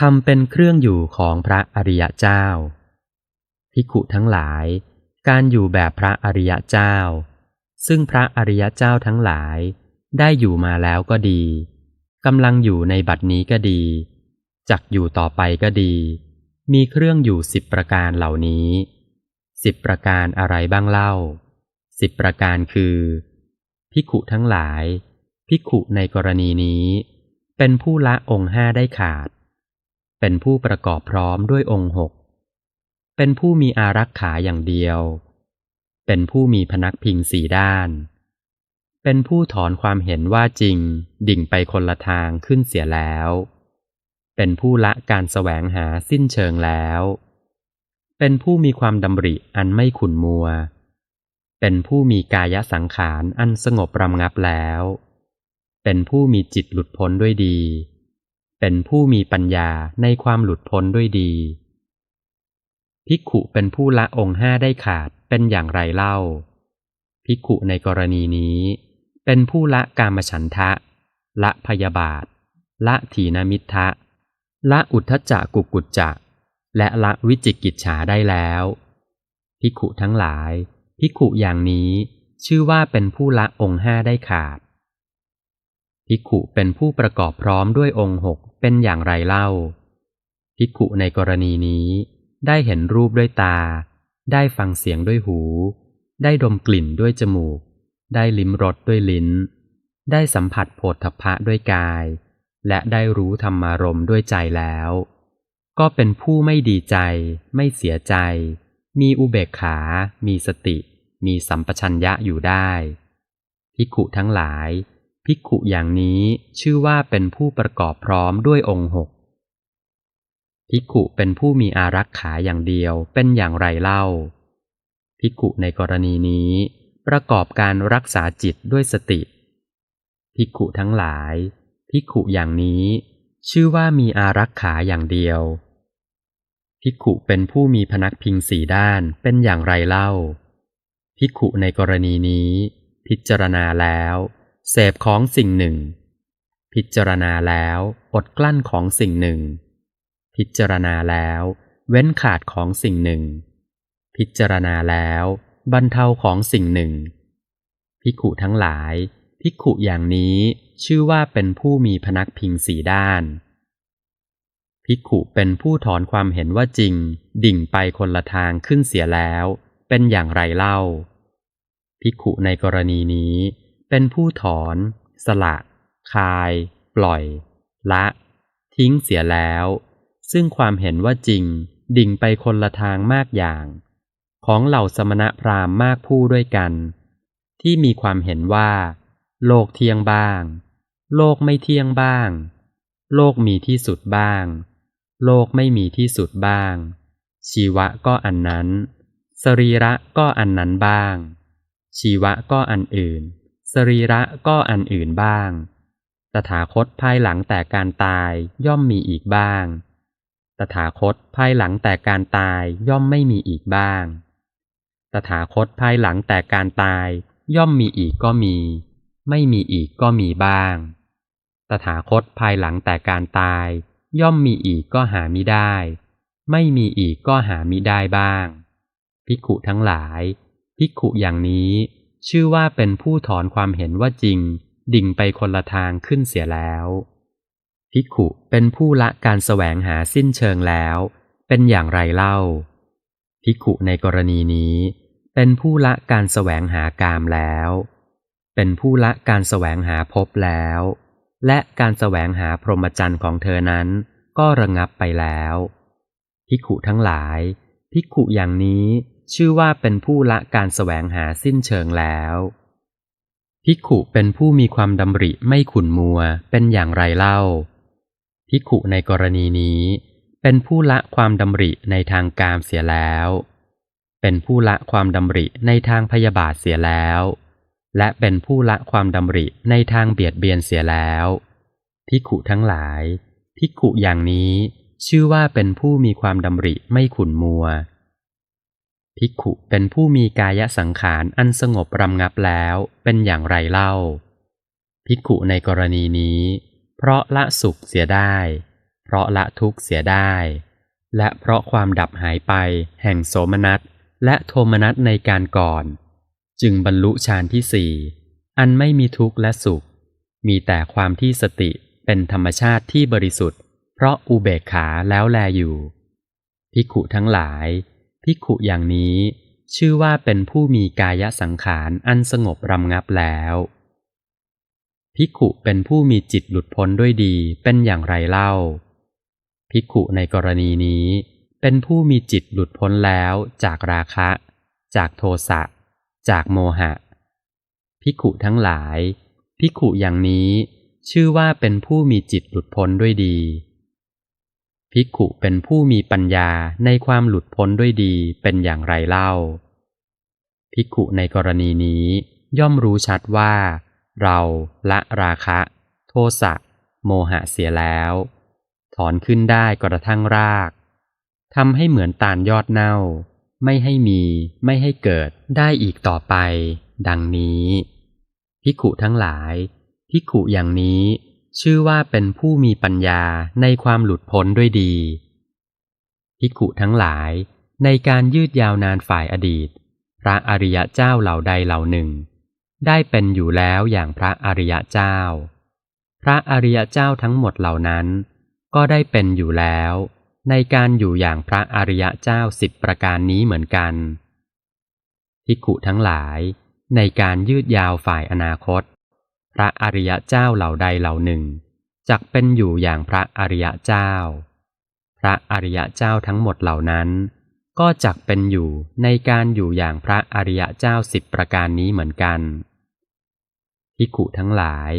ทำเป็นเครื่องอยู่ของพระอริยเจ้า ภิกขุทั้งหลาย การอยู่แบบพระอริยเจ้า ซึ่งพระอริยเจ้าทั้งหลาย ได้อยู่มาแล้วก็ดีกำลังอยู่ในบัดนี้ก็ดี จักอยู่ต่อไปก็ดี มีเครื่องอยู่สิบประการเหล่านี้สิบประการอะไรบ้างเล่าสิบประการคือ ภิกขุทั้งหลาย ภิกขุในกรณีนี้ เป็นผู้ละองค์ห้าได้ขาด เป็นผู้ประกอบพร้อมด้วยองค์หก เป็นผู้มีอารักขาอย่างเดียว เป็นผู้มีพนักพิงสีด้าน เป็นผู้ถอนความเห็นว่าจริงดิ่งไปคนละทางขึ้นเสียแล้ว เป็นผู้ละการแสวงหาสิ้นเชิงแล้ว เป็นผู้มีความดำริอันไม่ขุนมัว เป็นผู้มีกายสังขารอันสงบรำงับแล้ว เป็นผู้มีจิตหลุดพ้นด้วยดี เป็นผู้มีปัญญาในความหลุดพ้นด้วยดี ภิกขุเป็นผู้ละองค์ห้าได้ขาดเป็นอย่างไรเล่า ภิกขุในกรณีนี้ เป็นผู้ละกามฉันทะ ละพยาบาท ละถีนมิทะละอุทธจักกุกุจจะและละวิจิกิจฉาได้แล้ว ภิกขุทั้งหลาย ภิกขุอย่างนี้ชื่อว่าเป็นผู้ละองค์ห้าได้ขาด ภิกขุเป็นผู้ประกอบพร้อมด้วยองค์หก เป็นอย่างไรเล่า ภิกขุในกรณีนี้ได้เห็นรูปด้วยตา ได้ฟังเสียงด้วยหู ได้ดมกลิ่นด้วยจมูก ได้ลิ้มรสด้วยลิ้น ได้สัมผัสโผฏฐพะด้วยกาย และได้รู้ธรรมารมด้วยใจแล้ว ก็เป็นผู้ไม่ดีใจ ไม่เสียใจ มีอุเบกขา มีสติ มีสัมปชัญญะอยู่ได้ภิกขุทั้งหลาย ภิกขุอย่างนี้ชื่อว่าเป็นผู้ประกอบพร้อมด้วยองค์หกภิกขุเป็นผู้มีอารักขาอย่างเดียวเป็นอย่างไรเล่า ภิกขุในกรณีนี้ ประกอบการรักษาจิตด้วยสติ ภิกขุทั้งหลาย ภิกขุอย่างนี้ ชื่อว่ามีอารักขาอย่างเดียว ภิกขุเป็นผู้มีพนักพิงสีด้านเป็นอย่างไรเล่า ภิกขุในกรณีนี้ พิจารณาแล้ว เสพของสิ่งหนึ่ง พิจารณาแล้วอดกลั้นของสิ่งหนึ่ง พิจารณาแล้วเว้นขาดของสิ่งหนึ่ง พิจารณาแล้วบรรเทาของสิ่งหนึ่งภิขุทั้งหลายภิขุอย่างนี้ชื่อว่าเป็นผู้มีพนักพิงสีด้านภิขุเป็นผู้ถอนความเห็นว่าจริง ดิ่งไปคนละทางขึ้นเสียแล้ว เป็นอย่างไรเล่าภิขุในกรณีนี้ เป็นผู้ถอน สละ คาย ปล่อย ละ ทิ้งเสียแล้ว ซึ่งความเห็นว่าจริง ดิ่งไปคนละทางมากอย่าง ของเหล่าสมณะพราหมณ์มากผู้ด้วยกัน ที่มีความเห็นว่า โลกเที่ยงบ้าง โลกไม่เที่ยงบ้าง โลกมีที่สุดบ้าง โลกไม่มีที่สุดบ้าง ชีวะก็อันนั้น สรีระก็อันนั้นบ้าง ชีวะก็อันอื่น สรีระก็อันอื่นบ้าง ตถาคตภายหลังแต่การตายย่อมมีอีกบ้าง ตถาคตภายหลังแต่การตายย่อมไม่มีอีกบ้าง ตถาคตภายหลังแต่การตายย่อมมีอีกก็มี ไม่มีอีกก็มีบ้าง ตถาคตภายหลังแต่การตาย ย่อมมีอีกก็หามิได้ ไม่มีอีกก็หามิได้บ้าง ภิกขุทั้งหลาย ภิกขุอย่างนี้ ชื่อว่าเป็นผู้ถอนความเห็นว่าจริง ดิ่งไปคนละทางขึ้นเสียแล้วภิกขุเป็นผู้ละการแสวงหาสิ้นเชิงแล้ว เป็นอย่างไรเล่าภิกขุในกรณีนี้ เป็นผู้ละการแสวงหากามแล้ว เป็นผู้ละการแสวงหาพบแล้ว และการแสวงหาพรหมจรรย์ของเธอนั้น ก็ระงับไปแล้วภิกขุทั้งหลายภิกขุอย่างนี้ ชื่อว่าเป็นผู้ละการแสวงหาสิ้นเชิงแล้วภิกขุเป็นผู้มีความดำริไม่ขุนมัวเป็นอย่างไรเล่าภิกขุในกรณีนี้ เป็นผู้ละความดำริในทางกามเสียแล้ว เป็นผู้ละความดำริในทางพยาบาทเสียแล้ว และเป็นผู้ละความดำริในทางเบียดเบียนเสียแล้วภิกขุทั้งหลายภิกขุอย่างนี้ชื่อว่าเป็นผู้มีความดำริไม่ขุนมัว ภิกขุเป็นผู้มีกายสังขารอันสงบรำงับแล้วเป็นอย่างไรเล่า ภิกขุในกรณีนี้ เพราะละสุขเสียได้ เพราะละทุกข์เสียได้ และเพราะความดับหายไปแห่งโสมนัสและโทมนัสในการก่อน จึงบรรลุฌานที่สี่อันไม่มีทุกข์และสุข มีแต่ความที่สติเป็นธรรมชาติที่บริสุทธิ์ เพราะอุเบกขาแล้วแลอยู่ ภิกขุทั้งหลาย ภิกขุอย่างนี้ ชื่อว่าเป็นผู้มีกายสังขารอันสงบรำงับแล้ว ภิกขุเป็นผู้มีจิตหลุดพ้นด้วยดีเป็นอย่างไรเล่า ภิกขุในกรณีนี้ เป็นผู้มีจิตหลุดพ้นแล้วจากราคะ จากโทสะ จากโมหะ ภิกขุทั้งหลาย ภิกขุอย่างนี้ ชื่อว่าเป็นผู้มีจิตหลุดพ้นด้วยดี ภิกขุเป็นผู้มีปัญญาในความหลุดพ้นด้วยดีเป็นอย่างไรเล่า ภิกขุในกรณีนี้ย่อมรู้ชัดว่า เราละราคะ โทสะโมหะเสียแล้ว ถอนขึ้นได้กระทั่งรากทำให้เหมือนตาลยอดเน่า ไม่ให้มีไม่ให้เกิดได้อีกต่อไป ดังนี้ ภิกขุทั้งหลาย ภิกขุอย่างนี้ ชื่อว่าเป็นผู้มีปัญญาในความหลุดพ้นด้วยดี ภิกขุทั้งหลายในการยืดยาวนานฝ่ายอดีต พระอริยเจ้าเหล่าใดเหล่าหนึ่ง ได้เป็นอยู่แล้วอย่างพระอริยเจ้า พระอริยเจ้าทั้งหมดเหล่านั้น ก็ได้เป็นอยู่แล้ว ในการอยู่อย่างพระอริยเจ้าสิบประการนี้เหมือนกันภิกขุทั้งหลายในการยืดยาวฝ่ายอนาคต พระอริยเจ้าเหล่าใดเหล่าหนึ่งจักเป็นอยู่อย่างพระอริยเจ้า พระอริยเจ้าทั้งหมดเหล่านั้น ก็จักเป็นอยู่ในการอยู่อย่างพระอริยเจ้าสิบประการนี้เหมือนกันภิกขุทั้งหลาย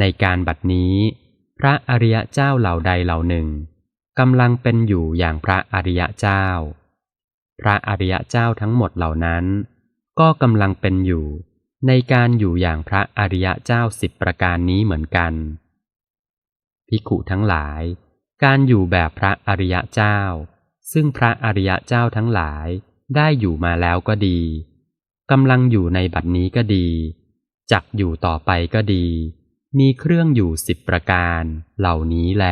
ในการบัดนี้ พระอริยเจ้าเหล่าใดเหล่าหนึ่งกำลังเป็นอยู่อย่างพระอริยเจ้า พระอริยเจ้าทั้งหมดเหล่านั้น ก็กำลังเป็นอยู่ ในการอยู่อย่างพระอริยเจ้าสิบประการนี้เหมือนกัน ภิกขุทั้งหลาย การอยู่แบบพระอริยเจ้า ซึ่งพระอริยเจ้าทั้งหลายได้อยู่มาแล้วก็ดีกำลังอยู่ในบัดนี้ก็ดี จักอยู่ต่อไปก็ดี มีเครื่องอยู่สิบประการเหล่านี้แล